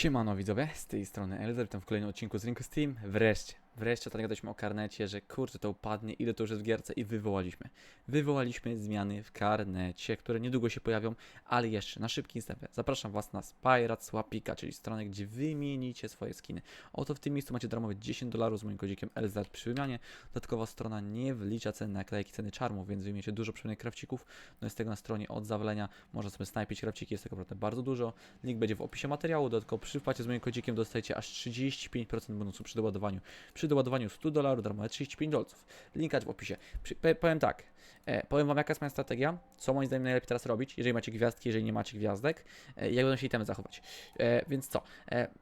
Siemano widzowie, z tej strony Elzer, witam w kolejnym odcinku z Rinku Steam. Wreszcie, wreszcie ostatnio o karnecie, że kurczę to upadnie, ile to już jest w gierce i wywołaliśmy. Wywołaliśmy zmiany w karnecie, które niedługo się pojawią, ale jeszcze na szybkim wstępie zapraszam was na Spirats Łapika, czyli stronę, gdzie wymienicie swoje skiny. Oto w tym miejscu macie darmowe 10 dolarów z moim kodzikiem LZ przy wymianie. Dodatkowa strona nie wlicza cen naklejki, ceny czarmów, więc wymienicie dużo przyjemnych krawcików. No jest tego na stronie od zawalenia, można sobie snajpić krawciki, jest tego naprawdę bardzo dużo. Link będzie w opisie materiału, dodatkowo przy wpłacie z moim kodzikiem dostajecie aż 35% bonusu przy doładowaniu. Przy doładowaniu 100 dolarów darmowe 35 dolców. Linka w opisie. Powiem tak, e, powiem wam jaka jest moja strategia, co moim zdaniem najlepiej teraz robić, jeżeli macie gwiazdki, jeżeli nie macie gwiazdek, e, jak będą się itemy zachować. E, więc co?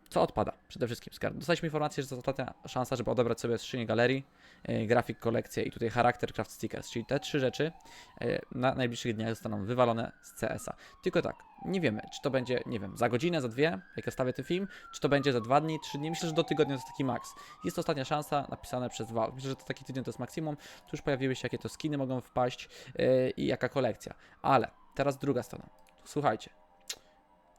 Co odpada? Przede wszystkim z kart. Dostaliśmy informację, że to ostatnia szansa, żeby odebrać sobie skrzynię galerii, e, grafik, kolekcję i tutaj charakter craft stickers, czyli te trzy rzeczy e, na najbliższych dniach zostaną wywalone z CS-a. Tylko tak, nie wiemy, czy to będzie, nie wiem, za godzinę, za dwie, jak ja stawię ten film, czy to będzie za dwa dni, trzy dni. Myślę, że do tygodnia to jest taki maks. Jest to ostatnia szansa napisane przez Valve. Myślę, że to taki tydzień to jest maksimum. Tu już pojawiły się, jakie to skiny mogą wpaść yy, i jaka kolekcja. Ale teraz druga strona. Słuchajcie.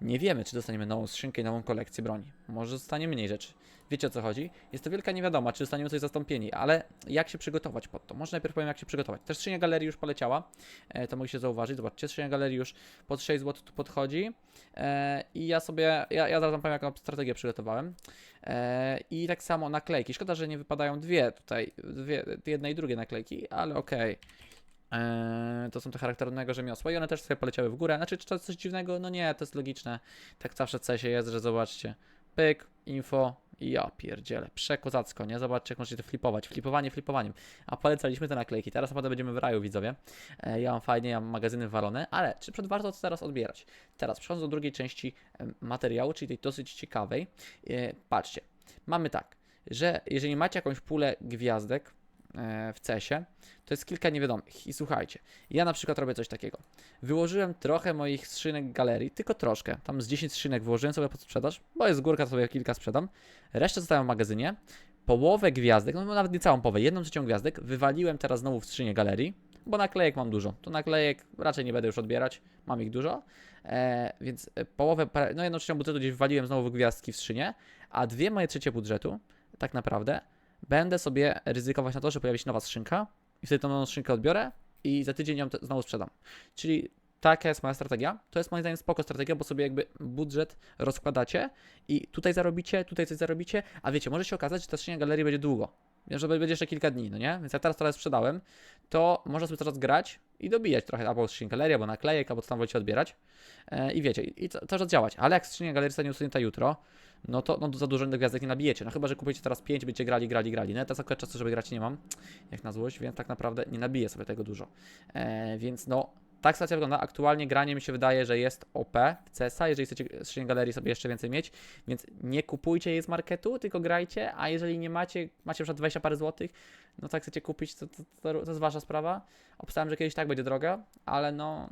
Nie wiemy, czy dostaniemy nową skrzynkę i nową kolekcję broni. Może zostanie mniej rzeczy. Wiecie o co chodzi? Jest to wielka niewiadoma, czy zostaniemy coś zastąpieni, ale jak się przygotować pod to? Może najpierw powiem, jak się przygotować. Też skrzynia galerii już poleciała, e, to mogliście zauważyć. Zobaczcie, skrzynia galerii już pod 6 zł tu podchodzi. E, I ja sobie, ja, ja zaraz wam powiem, jaką strategię przygotowałem. E, I tak samo naklejki. Szkoda, że nie wypadają dwie tutaj, dwie, jedne i drugie naklejki, ale okej. Eee, to są te charakternego rzemiosła i one też sobie poleciały w górę. Znaczy, czy to coś dziwnego? No nie, to jest logiczne. Tak zawsze w CS jest, że zobaczcie. Pyk, info ja pierdzielę. Przekozacko, nie? Zobaczcie, jak możecie to flipować. Flipowanie flipowaniem. A polecaliśmy te naklejki. Teraz naprawdę będziemy w raju, widzowie. E, ja mam fajnie, ja mam magazyny wywalone, ale czy przed warto to teraz odbierać? Teraz przechodząc do drugiej części materiału, czyli tej dosyć ciekawej. E, patrzcie, mamy tak, że jeżeli macie jakąś pulę gwiazdek, e, w CESie, to jest kilka niewiadomych. I słuchajcie, ja na przykład robię coś takiego. Wyłożyłem trochę moich skrzynek galerii, tylko troszkę. Tam z 10 skrzynek wyłożyłem sobie pod sprzedaż, bo jest górka, to sobie kilka sprzedam. Resztę zostawiam w magazynie. Połowę gwiazdek, no nawet nie całą połowę, jedną trzecią gwiazdek wywaliłem teraz znowu w skrzynię galerii, bo naklejek mam dużo. To naklejek raczej nie będę już odbierać, mam ich dużo. E, więc e, połowę, no jedną trzecią budżetu gdzieś wywaliłem znowu w gwiazdki w skrzynię, a dwie moje trzecie budżetu, tak naprawdę, będę sobie ryzykować na to, że pojawi się nowa skrzynka i wtedy tą nową skrzynkę odbiorę i za tydzień ją znowu sprzedam. Czyli taka jest moja strategia. To jest moim zdaniem spoko strategia, bo sobie jakby budżet rozkładacie i tutaj zarobicie, tutaj coś zarobicie, a wiecie, może się okazać, że ta skrzynia galerii będzie długo. Że będzie jeszcze kilka dni, no nie? Więc jak teraz teraz sprzedałem, to można sobie teraz grać i dobijać trochę albo skrzynię galerii, albo naklejek, albo co tam wolicie odbierać. E, I wiecie, i to może działać. Ale jak skrzynia galerii zostanie usunięta jutro, no to no, za dużo gwiazdek nie nabijecie. No chyba, że kupujecie teraz 5, będziecie grali, grali, grali. No ja teraz akurat czasu, żeby grać nie mam, jak na złość, więc tak naprawdę nie nabiję sobie tego dużo. E, więc no, tak sytuacja wygląda. Aktualnie granie mi się wydaje, że jest OP w CESa, jeżeli chcecie skrzynię galerii sobie jeszcze więcej mieć, więc nie kupujcie jej z marketu, tylko grajcie, a jeżeli nie macie, macie już 20 parę złotych, no tak chcecie kupić, to, to, to, to jest wasza sprawa. Obstałem, że kiedyś tak będzie droga, ale no,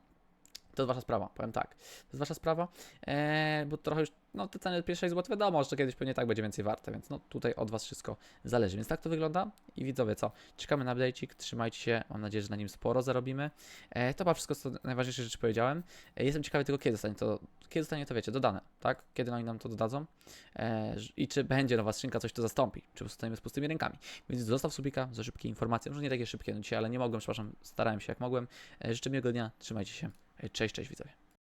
to jest wasza sprawa, powiem tak. To jest wasza sprawa, eee, bo trochę już, no te ceny pierwszej zł wiadomo, że kiedyś pewnie tak będzie więcej warte, więc no tutaj od was wszystko zależy. Więc tak to wygląda i widzowie co, czekamy na update'ik, trzymajcie się, mam nadzieję, że na nim sporo zarobimy. E, to chyba wszystko, co najważniejsze rzeczy powiedziałem. E, jestem ciekawy tylko kiedy zostanie to, kiedy zostanie to wiecie, dodane, tak? Kiedy oni nam to dodadzą e, i czy będzie nowa skrzynka coś to zastąpi, czy zostaniemy z pustymi rękami. Więc zostaw subika za szybkie informacje, może nie takie szybkie no dzisiaj, ale nie mogłem, przepraszam, starałem się jak mogłem. E, życzę miłego dnia, trzymajcie się. Cześć, cześć widzowie.